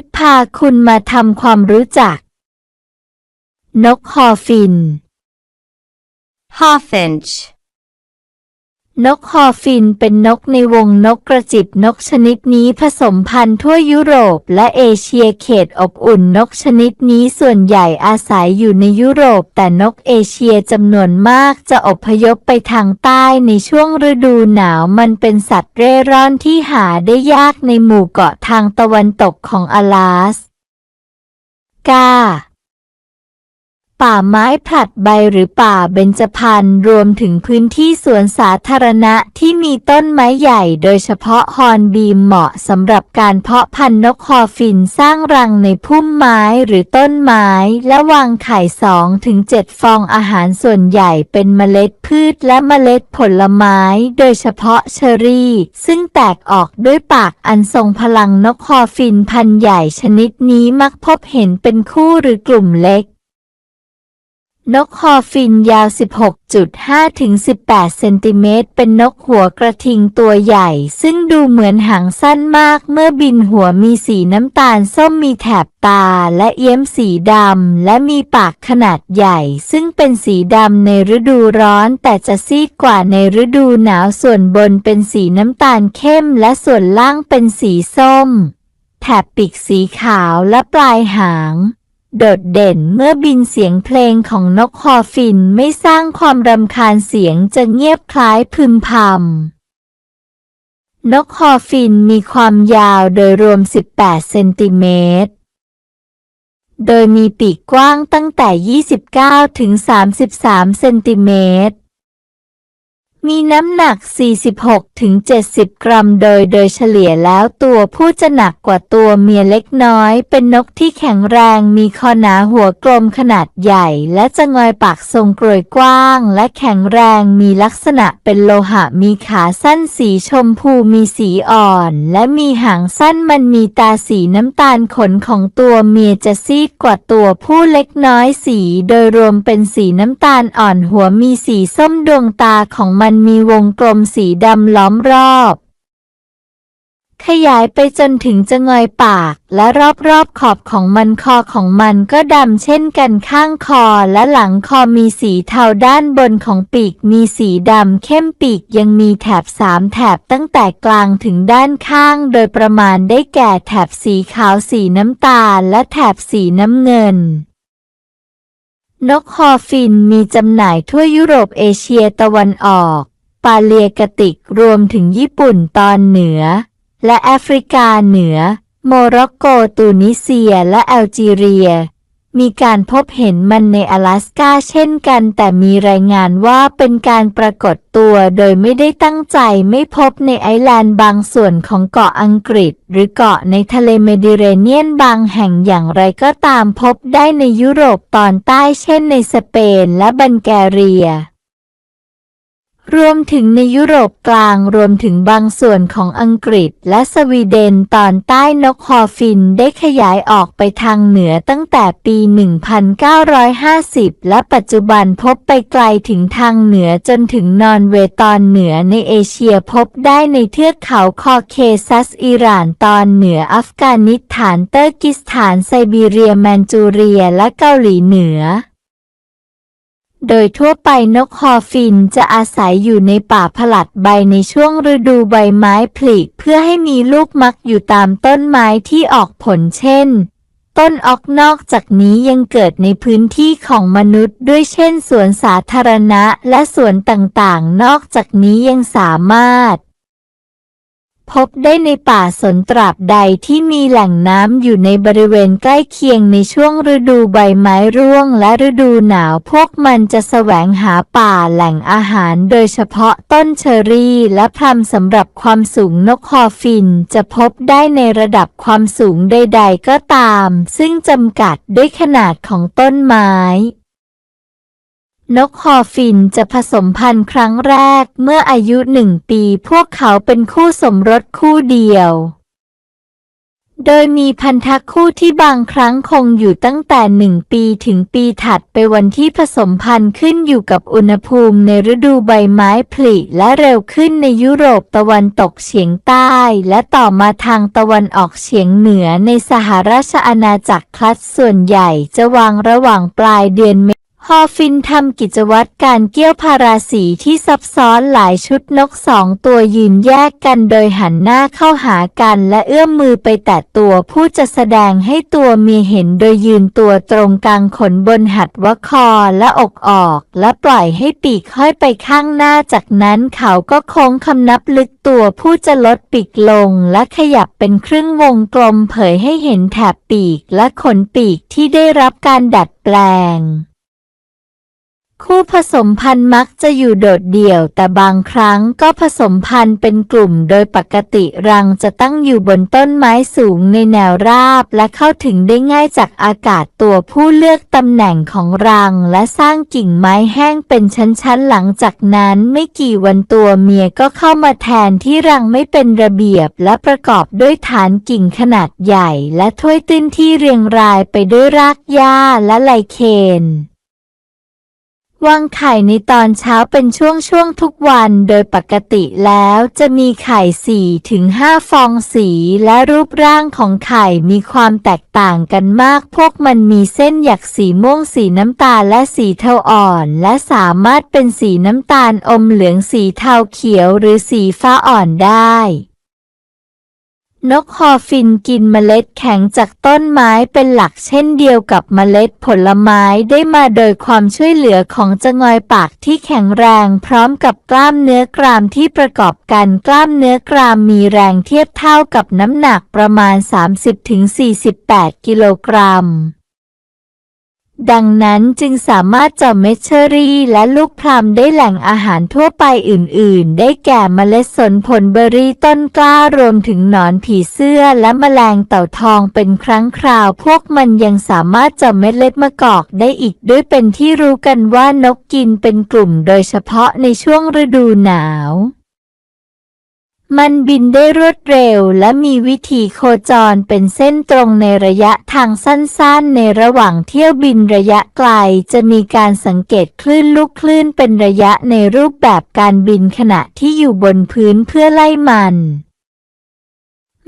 คิดพาคุณมาทำความรู้จัก นกฮอฟิน Hawfinch. น นกคอฟินเป็นนกในวงนกกระจิบนกชนิดนี้ผสมพันธุ์ทั่วยุโรปและเอเชียเขตอบอุ่นนกชนิดนี้ส่วนใหญ่อาศัยอยู่ในยุโรป แต่นกเอเชียจำนวนมากจะอพยพไปทางใต้ในช่วงฤดูหนาวมันเป็นสัตว์เร่ร่อนที่หาได้ยากในหมู่เกาะทางตะวันตกของอลาสกา ป่าไม้ผลัดใบหรือป่าเบญจพรรณรวมถึงพื้นที่สวนสาธารณะที่มีต้นไม้ใหญ่ โดยเฉพาะฮอนบีมเหมาะสำหรับการเพาะพันธุ์นกคอฟินสร้างรังในพุ่มไม้หรือต้นไม้ และวางไข่สองถึงเจ็ดฟองอาหารส่วนใหญ่เป็นเมล็ดพืชและเมล็ดผลไม้ โดยเฉพาะเชอรี่ ซึ่งแตกออกด้วยปากอันทรงพลังนกคอฟินพันธุ์ใหญ่ชนิดนี้มักพบเห็นเป็นคู่หรือกลุ่มเล็ก นกคอฟินยาว 16.5 ถึง 18 เซนติเมตร เป็นนกหัวกระทิงตัวใหญ่ ซึ่งดูเหมือนหางสั้นมากเมื่อบินหัวมีสีน้ำตาลส้มมีแถบตาและเอี้ยมสีดำ และมีปากขนาดใหญ่ ซึ่งเป็นสีดำในฤดูร้อน แต่จะซีดกว่าในฤดูหนาวส่วนบนเป็นสีน้ำตาลเข้ม และส่วนล่างเป็นสีส้ม แถบปีกสีขาวและปลายหาง โดดเด่นเมื่อบินเสียงเพลงของนกคอฟินไม่สร้างความรำคาญเสียงจะเงียบคล้ายพึมพำ นกคอฟินมีความยาวโดยรวม 18 เซนติเมตร โดยมีปีกกว้างตั้งแต่ 29 ถึง 33 เซนติเมตร มีน้ำหนัก 46ถึง70 กรัมโดยโดยเฉลี่ยแล้วตัวผู้จะหนักกว่าตัวเมียเล็กน้อย เป็นนกที่แข็งแรงมีคอหนาหัวกลมขนาดใหญ่ และจะงอยปากทรงกรวยกว้าง และแข็งแรงมีลักษณะเป็นโลหะมีขาสั้นสีชมพูมีสีอ่อน และมีหางสั้นมันมีตาสีน้ำตาลขนของตัวเมียจะซีดกว่าตัวผู้เล็กน้อยสี โดยรวมเป็นสีน้ำตาลอ่อนหัวมีสีส้มดวงตาของมันมีวงกลมสีดำล้อมรอบ ขยายไปจนถึงจะงอยปาก และรอบๆขอบของมันคอของมันก็ดำเช่นกันข้างคอและหลังคอมีสีเทาด้านบนของปีกมีสีดำเข้มปีกยังมีแถบสามแถบตั้งแต่กลางถึงด้านข้าง โดยประมาณได้แก่แถบสีขาวสีน้ำตาลและแถบสีน้ำเงิน นกคอฟินมีจำหน่ายทั่วยุโรปเอเชียตะวันออก ปาเลียกติกรวมถึงญี่ปุ่นตอนเหนือ และแอฟริกาเหนือ โมร็อกโกตูนิเซียและแอลจีเรีย มีการพบเห็นมันใน阿拉สกาเช่นกัน แต่มีรายงานว่าเป็นการปรากฏตัวโดยไม่ได้ตั้งใจไม่พบในไอแลนด์บางส่วนของเกาะอังกฤษ หรือเกาะในทะเลเมดิเรเนียนบางแห่งอย่างไรก็ตามพบได้ในยุโรปตอนใต้เช่นในสเปนและบัลแกเรีย รวมถึงในยุโรปกลางรวมถึงบางส่วนของอังกฤษและสวีเดนตอนใต้นกฮอฟินได้ขยายออกไปทางเหนือตั้งแต่ปี 1950 และปัจจุบันพบไปไกลถึงทางเหนือจนถึงนอร์เวย์ตอนเหนือในเอเชียพบได้ในเทือกเขาคอเคซัสอิหร่านตอนเหนืออัฟกานิสถานเตอร์กิสถานไซบีเรียแมนจูเรียและเกาหลีเหนือ โดยทั่วไปนกฮอฟินจะอาศัยอยู่ในป่าผลัดใบในช่วงฤดูใบไม้ผลิเพื่อให้มีลูกมักอยู่ตามต้นไม้ที่ออกผลเช่น ต้นออกนอกจากนี้ยังเกิดในพื้นที่ของมนุษย์ด้วยเช่นสวนสาธารณะและสวนต่างๆ นอกจากนี้ยังสามารถ พบได้ในป่าสนตราบใดที่มีแหล่งน้ำอยู่ในบริเวณใกล้เคียงในช่วงฤดูใบไม้ร่วงและฤดูหนาว พวกมันจะแสวงหาป่าแหล่งอาหารโดยเฉพาะต้นเชอรี่และพลัมสำหรับความสูงนกฮอฟินจะพบได้ในระดับความสูงใดๆก็ตาม ซึ่งจำกัดด้วยขนาดของต้นไม้ นกฮอฟินจะผสมพันธุ์ครั้งแรกเมื่ออายุหนึ่งปี พวกเขาเป็นคู่สมรสคู่เดียว โดยมีพันธะคู่ที่บางครั้งคงอยู่ตั้งแต่หนึ่งปีถึงปีถัดไปวันที่ผสมพันธุ์ขึ้นอยู่กับอุณหภูมิในฤดูใบไม้ผลิและเร็วขึ้นในยุโรปตะวันตกเฉียงใต้ และต่อมาทางตะวันออกเฉียงเหนือในสหราชอาณาจักรคลัดส่วนใหญ่จะวางระหว่างปลายเดือนเม ฮอฟินทำกิจวัตรการเกี่ยวพาราสีที่ซับซ้อนหลายชุดนกสองตัวยืนแยกกันโดยหันหน้าเข้าหากันและเอื้อมมือไปแตะตัวผู้จะแสดงให้ตัวเมียเห็นโดยยืนตัวตรงกลางขนบนหัดวะคอและอกออก และปล่อยให้ปีกห้อยไปข้างหน้าจากนั้นเขาก็โค้งคำนับลึกตัวผู้จะลดปีกลงและขยับเป็นครึ่งวงกลมเผยให้เห็นแถบปีกและขนปีกที่ได้รับการดัดแปลง คู่ผสมพันธุ์มักจะอยู่โดดเดี่ยว แต่บางครั้งก็ผสมพันธุ์เป็นกลุ่ม โดยปกติรังจะตั้งอยู่บนต้นไม้สูงในแนวราบ และเข้าถึงได้ง่ายจากอากาศตัวผู้เลือกตำแหน่งของรัง และสร้างกิ่งไม้แห้งเป็นชั้นๆ หลังจากนั้นไม่กี่วันตัวเมียก็เข้ามาแทนที่รังไม่เป็นระเบียบ และประกอบด้วยฐานกิ่งขนาดใหญ่ และถ้วยตื้นที่เรียงรายไปด้วยรากหญ้าและไลเคน วางไข่ในตอนเช้าเป็นช่วงๆทุกวันโดยปกติแล้วจะมีไข่4ถึง5ฟองสีและรูปร่างของไข่มีความแตกต่างกันมาก พวกมันมีเส้นหยักสีม่วงสีน้ำตาลและสีเทาอ่อน และสามารถเป็นสีน้ำตาลอมเหลืองสีเทาเขียวหรือสีฟ้าอ่อนได้ นกฮอฟินกินเมล็ดแข็งจากต้นไม้เป็นหลักเช่นเดียวกับเมล็ดผลไม้ได้มาโดยความช่วยเหลือของจงอยปากที่แข็งแรงพร้อมกับกล้ามเนื้อกรามที่ประกอบกันกล้ามเนื้อกรามมีแรงเทียบเท่ากับน้ำหนักประมาณ 30-48 กิโลกรัม ดังนั้นจึงสามารถเจาะเมเชอรี่และลูกพลัมได้แหล่งอาหารทั่วไปอื่น ๆ ได้แก่เมล็ดสนผลเบอร์รี่ต้นกล้ารวมถึงหนอนผีเสื้อและแมลงเต่าทองเป็นครั้งคราว พวกมันยังสามารถเจาะเม็ดเล็ดมะกอกได้อีกด้วยเป็นที่รู้กันว่านกกินเป็นกลุ่มโดยเฉพาะในช่วงฤดูหนาว มันบินได้รวดเร็วและมีวิธีโคจรเป็นเส้นตรงในระยะทางสั้นๆ ในระหว่างเที่ยวบินระยะไกล จะมีการสังเกตคลื่นลูกคลื่นเป็นระยะในรูปแบบการบินขณะที่อยู่บนพื้นเพื่อไล่มัน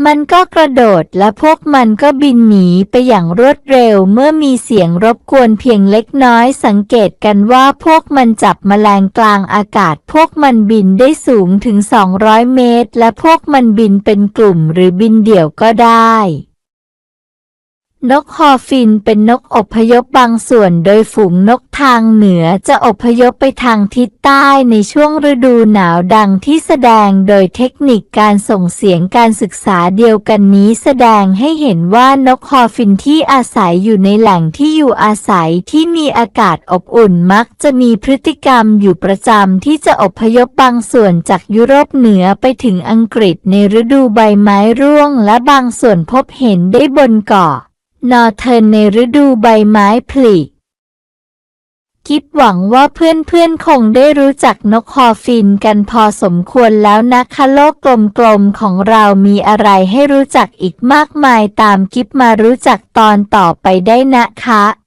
มันก็กระโดดและพวกมันก็บินหนีไปอย่างรวดเร็วเมื่อมีเสียงรบกวนเพียงเล็กน้อยสังเกตกันว่าพวกมันจับแมลงกลางอากาศ พวกมันบินได้สูงถึง 200 เมตร และพวกมันบินเป็นกลุ่มหรือบินเดี่ยวก็ได้ นกฮอฟินเป็นนกอพยพบางส่วนโดยฝูงนกทางเหนือจะอพยพไปทางทิศใต้ในช่วงฤดูหนาวดังที่แสดงโดยเทคนิคการส่งเสียงการศึกษาเดียวกันนี้แสดงให้เห็นว่านกฮอฟินที่อาศัยอยู่ในแหล่งที่อยู่อาศัยที่มีอากาศอบอุ่นมักจะมีพฤติกรรมอยู่ประจำที่จะอพยพบางส่วนจากยุโรปเหนือไปถึงอังกฤษในฤดูใบไม้ร่วงและบางส่วนพบเห็นได้บนเกาะ นอเทิร์นในฤดูใบไม้ผลิคิดหวังว่าเพื่อนๆคงได้รู้จักนกฮอฟินกันพอสมควรแล้วนะคะโลกกลมๆของเรามีอะไรให้รู้จักอีกมากมายตามกิฟมารู้จักตอนต่อไปได้นะคะ